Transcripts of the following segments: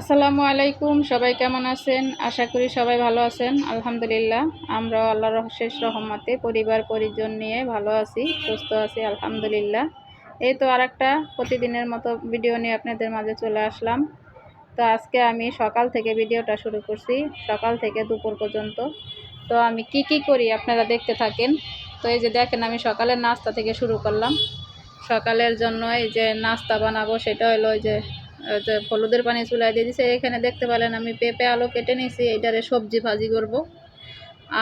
আসসালামু আলাইকুম, সবাই কেমন আছেন? আশা করি সবাই ভালো আছেন। আলহামদুলিল্লাহ আমরা আল্লাহর শেষ রহমতে পরিবার পরিজন নিয়ে ভালো আছি, সুস্থ আছি, আলহামদুলিল্লাহ। এই তো আর একটা প্রতিদিনের মতো ভিডিও নিয়ে আপনাদের মাঝে চলে আসলাম। তো আজকে আমি সকাল থেকে ভিডিওটা শুরু করছি, সকাল থেকে দুপুর পর্যন্ত। তো আমি কি কি করি আপনারা দেখতে থাকেন। তো এই যে দেখেন, আমি সকালের নাস্তা থেকে শুরু করলাম। সকালের জন্য এই যে নাস্তা বানাবো, সেটা হলো ওই যে হলুদের পানি চুলাই দিয়ে দিছে। এখানে দেখতে পেলেন আমি পেঁপে, আলু কেটে নিয়েছি, এইটারে সবজি ভাজি করব।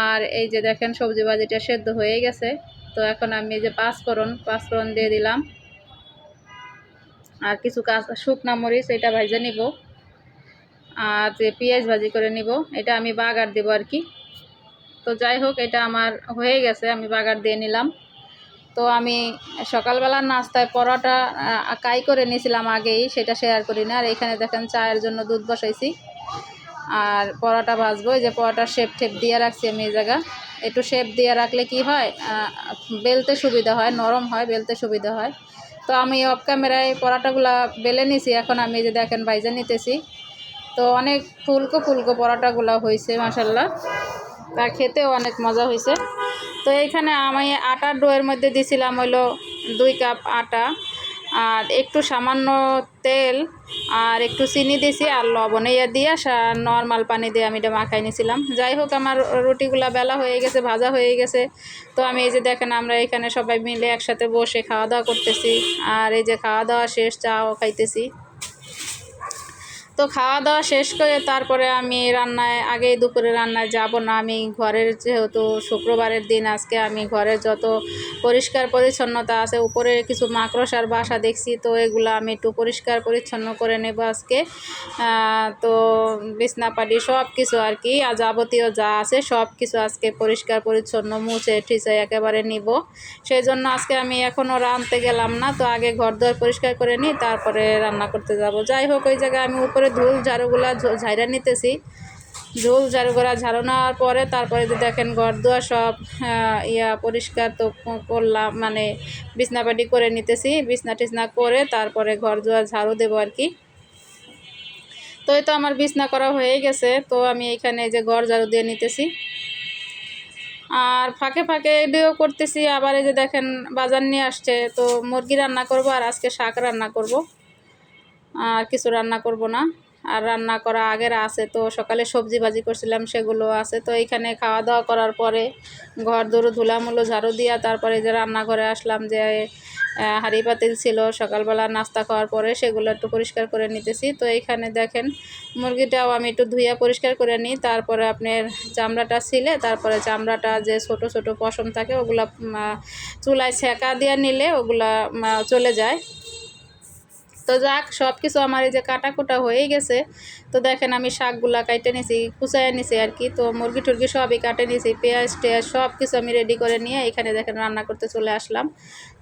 আর এই যে দেখেন, সবজি ভাজিটা সেদ্ধ হয়ে গেছে। তো এখন আমি যে পাঁচফোড়ন পাঁচফোড়ন দিয়ে দিলাম। আর কিছু কাঁচা, শুকনা মরিচ, এটা ভাজে নিব। আর যে পেঁয়াজ ভাজি করে নিব, এটা আমি বাগার দেবো আর কি। তো যাই হোক, এটা আমার হয়ে গেছে, আমি বাগার দিয়ে নিলাম। তো আমি সকালবেলার নাস্তায় পরোটা কাই করে নিয়েছিলাম আগেই, সেটা শেয়ার করি না। আর এখানে দেখেন চায়ের জন্য দুধ বসাইছি। আর পরোটা ভাজবো যে পরোটার শেপ টেপ দিয়ে রাখছি আমি এই জায়গা। একটু শেপ দিয়ে রাখলে কি হয় বেলতে সুবিধা হয়, নরম হয়, বেলতে সুবিধা হয়। তো আমি অফ ক্যামেরায় পরোটাগুলা বেলে নিছি। এখন আমি যে দেখেন ভাইজা নিতেছি। তো অনেক ফুলকো ফুলকো পরোটাগুলো হয়েছে মাসাল্লাহ তা খেতেও অনেক মজা হয়েছে তো এইখানে আমি আটার ডোয়ের মধ্যে দিছিলাম হইল দুই কাপ আটা আর একটু সামান্য তেল আর একটু চিনি দিছি আর লবণ। ইয়ে দিয়ে নর্মাল পানি দিয়ে আমি এটা মাখাই নিয়েছিলাম যাই হোক, আমার রুটিগুলা বেলা হয়ে গেছে, ভাজা হয়ে গেছে। তো আমি এই যে দেখেন, আমরা এখানে সবাই মিলে একসাথে বসে খাওয়া দাওয়া করতেছি। আর এই যে খাওয়া দাওয়া শেষ, চাও খাইতেছি। তো খাওয়া দাওয়া শেষ করে তারপরে আমি রান্নায়, আগেই দুপুরে রান্নায় যাব না। আমি ঘরের যেহেতু শুক্রবারের দিন, আজকে আমি ঘরের যত পরিষ্কার পরিচ্ছন্নতা আছে, উপরে কিছু মাকড়সার বাসা দেখছি, তো এগুলো আমি একটু পরিষ্কার পরিচ্ছন্ন করে নেব আজকে। তো বিছনাপাটি সব কিছু আর কি, আর যাবতীয় যা আছে সব কিছু আজকে পরিষ্কার পরিচ্ছন্ন মুছে ঠিচে একেবারে নিব। সেই জন্য আজকে আমি এখনও রাঁধতে গেলাম না, তো আগে ঘর দুয়ার পরিষ্কার করে নিই, তারপরে রান্না করতে যাব। যাই হোক, ওই জায়গায় আমি উপরে ধুল ঝাড়ুগুলা ঝ- ঝাইরা নিতেছি। ঝুল ঝাড়ুগুলা ঝাড়ু নেওয়ার পরে তারপরে যে দেখেন ঘর দুয়ার সব ইয়া পরিষ্কার তো করলাম মানে বিছনাপাটি করে নিতেছি। বিছনা টিছনা করে তারপরে ঘর দুয়ার ঝাড়ু দেবো আর কি। তো এই তো আমার বিছনা করা হয়ে গেছে। তো আমি এখানে যে ঘর ঝাড়ু দিয়ে নিতেছি। আর ফাঁকে ফাঁকে এডিও করতেছি। আবার এই যে দেখেন বাজার নিয়ে আসছে। তো মুরগি রান্না করব আর আজকে শাক রান্না করব। আর কিছু রান্না করব না। আর রান্না করা আগের আছে তো, সকালে সবজি ভাজি করছিলাম, সেগুলো আছে তো, এইখানে খাওয়া দাওয়া করার পরে ঘর দৌড়ো ধুলামুলো ঝাড়ু দিয়া তারপরে যে রান্নাঘরে আসলাম যে হাঁড়ি পাতিল ছিল, সকালবেলা নাস্তা খাওয়ার পরে সেগুলো একটু পরিষ্কার করে নিতেছি। তো এইখানে দেখেন, মুরগিটাও আমি একটু ধুইয়া পরিষ্কার করে নিই, তারপরে আপনার চামড়াটা ছিলে, তারপরে চামড়াটা যে ছোট ছোট পশম থাকে, ওগুলা চুলায় ছেঁকা দিয়ে নিলে ওগুলা চলে যায়। তো যাক, সব কিছু আমার এই যে কাটা কুটা হয়ে গেছে। তো দেখেন আমি শাকগুলা কাটে নিছি কুচায় নিছি আর কি। তো মুরগি টুরগি সবই কাটে নিছি, পেঁয়াজ টেয়াজ সব কিছু আমি রেডি করে নিয়ে এখানে দেখেন রান্না করতে চলে আসলাম।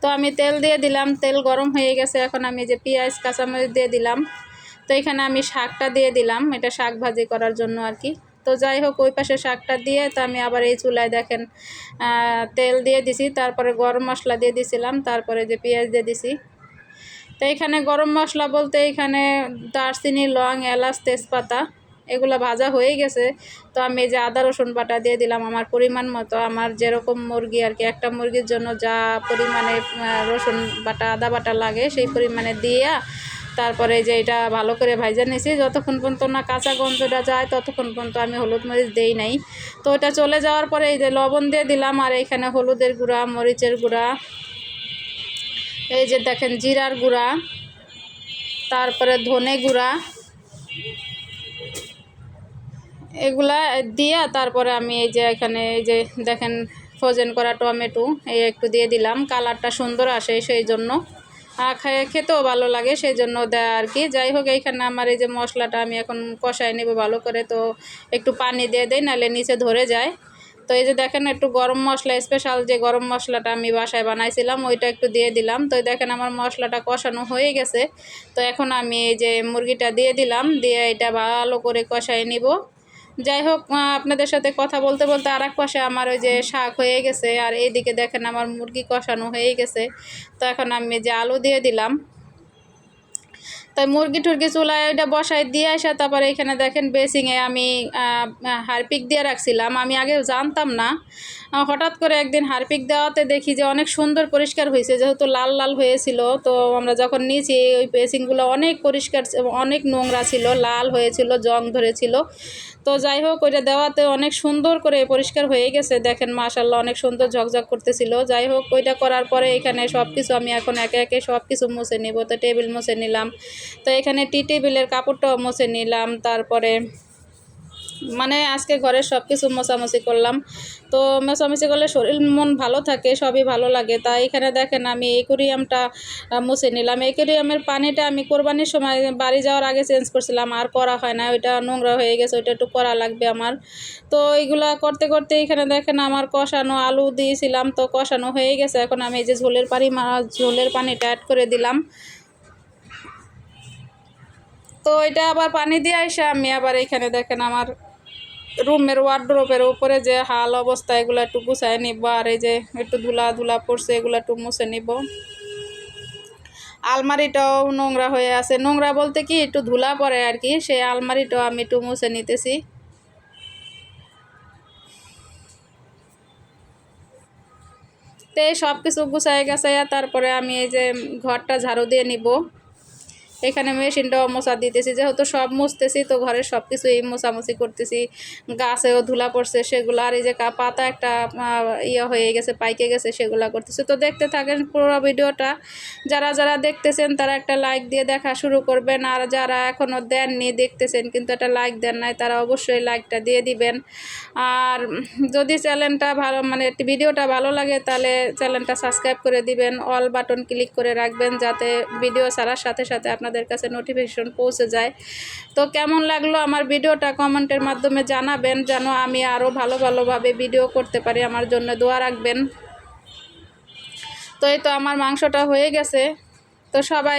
তো আমি তেল দিয়ে দিলাম, তেল গরম হয়ে গেছে, এখন আমি যে পেঁয়াজ, কাঁচামরিচ দিয়ে দিলাম। তো এখানে আমি শাকটা দিয়ে দিলাম, এটা শাক ভাজি করার জন্য আর কি। তো যাই হোক, ওই পাশে শাকটা দিয়ে তো আমি আবার এই চুলায় দেখেন তেল দিয়ে দিছি, তারপরে গরম মশলা দিয়ে দিছিলাম, তারপরে যে পেঁয়াজ দিয়ে দিছি। তো এখানে গরম মশলা বলতে এখানে দারচিনি, লং, এলাচ, তেজপাতা এগুলো ভাজা হয়ে গেছে। তো আমি এই যে আদা, রসুন বাটা দিয়ে দিলাম আমার পরিমাণ মতো। আমার যেরকম মুরগি আর কি, একটা মুরগির জন্য যা পরিমাণে রসুন বাটা, আদা বাটা লাগে সেই পরিমাণে দিয়া তারপরে যে এটা ভালো করে ভাইজা নিয়েছি যতক্ষণ পর্যন্ত না কাঁচা গন্ধটা যায়, ততক্ষণ পর্যন্ত আমি হলুদ মরিচ দেই নাই। তো এটা চলে যাওয়ার পরে এই যে লবণ দিয়ে দিলাম আর এখানে হলুদের গুঁড়া, মরিচের গুঁড়া এই যে দেখেন জিরার গুঁড়া, তারপরে ধনে গুঁড়া। এগুলা দিয়ে তারপরে আমি এই যে এখানে এই যে দেখেন ফ্রোজেন করা টমেটো, এই একটু দিয়ে দিলাম। কালারটা সুন্দর আসে সেই জন্য। খায় খেতেও ভালো লাগে সেই জন্য দেয় আর কি। যাই হোক, এইখানে আমার এই যে মশলাটা আমি এখন কষাই নেব ভালো করে। তো একটু পানি দিয়ে দেই, নাহলে নিচে ধরে যায়। তো এই যে দেখেন একটু গরম মশলা স্পেশাল যে গরম মশলাটা আমি বাসায় বানাইছিলাম, ওইটা একটু দিয়ে দিলাম। তো দেখেন আমার মশলাটা কষানো হয়ে গেছে। তো এখন আমি এই যে মুরগিটা দিয়ে দিলাম, দিয়ে এটা ভালো করে কষাই নিব। যাই হোক আপনাদের সাথে কথা বলতে বলতে আর এক পাশে আমার ওই যে শাক হয়ে গেছে, আর এইদিকে দেখেন আমার মুরগি কষানো হয়ে গেছে। তো এখন আমি যে আলু দিয়ে দিলাম। তাই মুরগি টুরগি চুলায় ওইটা বসায় দিয়ে আসা তারপরে এখানে দেখেন বেসিংয়ে আমি হারপিক দিয়ে রাখছিলাম। আমি আগে জানতাম না। হঠাৎ করে একদিন হারপিক দেওয়াতে দেখি যে অনেক সুন্দর পরিষ্কার হয়েছে, যেহেতু লাল লাল হয়েছিল, তো আমরা যখন নিয়েছি ওই বেসিংগুলো অনেক পরিষ্কার অনেক নোংরা ছিল, লাল হয়েছিল, জং ধরেছিল। তো যাই হোক, ওইটা দেওয়াতে অনেক সুন্দর করে পরিষ্কার হয়ে গেছে। দেখেন মাশাল্লাহ অনেক সুন্দর ঝকঝক করতেছিল। যাই হোক, ওইটা করার পরে এখানে সব কিছু আমি এখন একে একে সব কিছু মুছে নিব। তো টেবিল মুছে নিলাম। তো এখানে টি টেবিলের কাপড়টাও মুছে নিলাম। তারপরে মানে আজকে ঘরের সব কিছু মোছামুছি করলাম। তো মোছামুছি করলে শরীর মন ভালো থাকে, সবই ভালো লাগে। তাই এখানে দেখেন আমি একুরিয়ামটা মুছে নিলাম। একুরিয়ামের পানিটা আমি কোরবানির সময় বাড়ি যাওয়ার আগে চেঞ্জ করছিলাম, আর করা হয় না। ওইটা নোংরা হয়ে গেছে, ওইটা একটু করা লাগবে আমার। তো এইগুলা করতে করতে এখানে দেখেন আমার কষানো আলু দিয়েছিলাম। তো কষানো হয়ে গেছে। এখন আমি এই যে ঝোলের পানি ঝোলের পানিটা অ্যাড করে দিলাম। তো এটা আবার পানি দিয়ে আসে আমি আবার এখানে দেখেন আমার রুমের ওয়ার্ড্রোপের উপরে যে হাল অবস্থা, এগুলো একটু গুছাই নিব। আর এই যে একটু ধুলা ধুলা পড়ছে, এগুলো একটু মুছে নিব। আলমারিটাও নোংরা হয়ে আছে। নোংরা বলতে কি, একটু ধুলা পড়ে আর কি, সেই আলমারিটাও আমি একটু মুছে নিতেছি। তো সব কিছু গুছাই গেছাইয়া তারপরে আমি এই যে ঘরটা ঝাড়ু দিয়ে নিব। এখানে মেশিনটাও মোছা দিতেছি, যেহেতু সব মুছতেছি তো ঘরের সব কিছুই মোছামুছি করতেছি। গাছেও ধুলা পড়ছে, সেগুলো আর এই যে পাতা একটা ইয়ে হয়ে গেছে, পাইকে গেছে, সেগুলো করতেছি। তো দেখতে থাকেন পুরো ভিডিওটা। যারা যারা দেখতেছেন তারা একটা লাইক দিয়ে দেখা শুরু করবেন, আর যারা এখনও দেননি দেখতেছেন কিন্তু একটা লাইক দেন নাই, তারা অবশ্যই লাইকটা দিয়ে দিবেন। আর যদি চ্যানেলটা ভালো মানে ভিডিওটা ভালো লাগে তাহলে চ্যানেলটা সাবস্ক্রাইব করে দিবেন, অল বাটন ক্লিক করে রাখবেন, যাতে ভিডিও ছাড়ার সাথে সাথে আপনাদের কাছে নোটিফিকেশন পৌঁছে যায়। তো কেমন লাগল আমার ভিডিওটা কমেন্টের মাধ্যমে জানাবেন, যেন আমি আরও ভালো ভালোভাবে ভিডিও করতে পারি। আমার জন্য দোয়া রাখবেন। তো এই তো আমার মাংসটা হয়ে গেছে। তো সবাই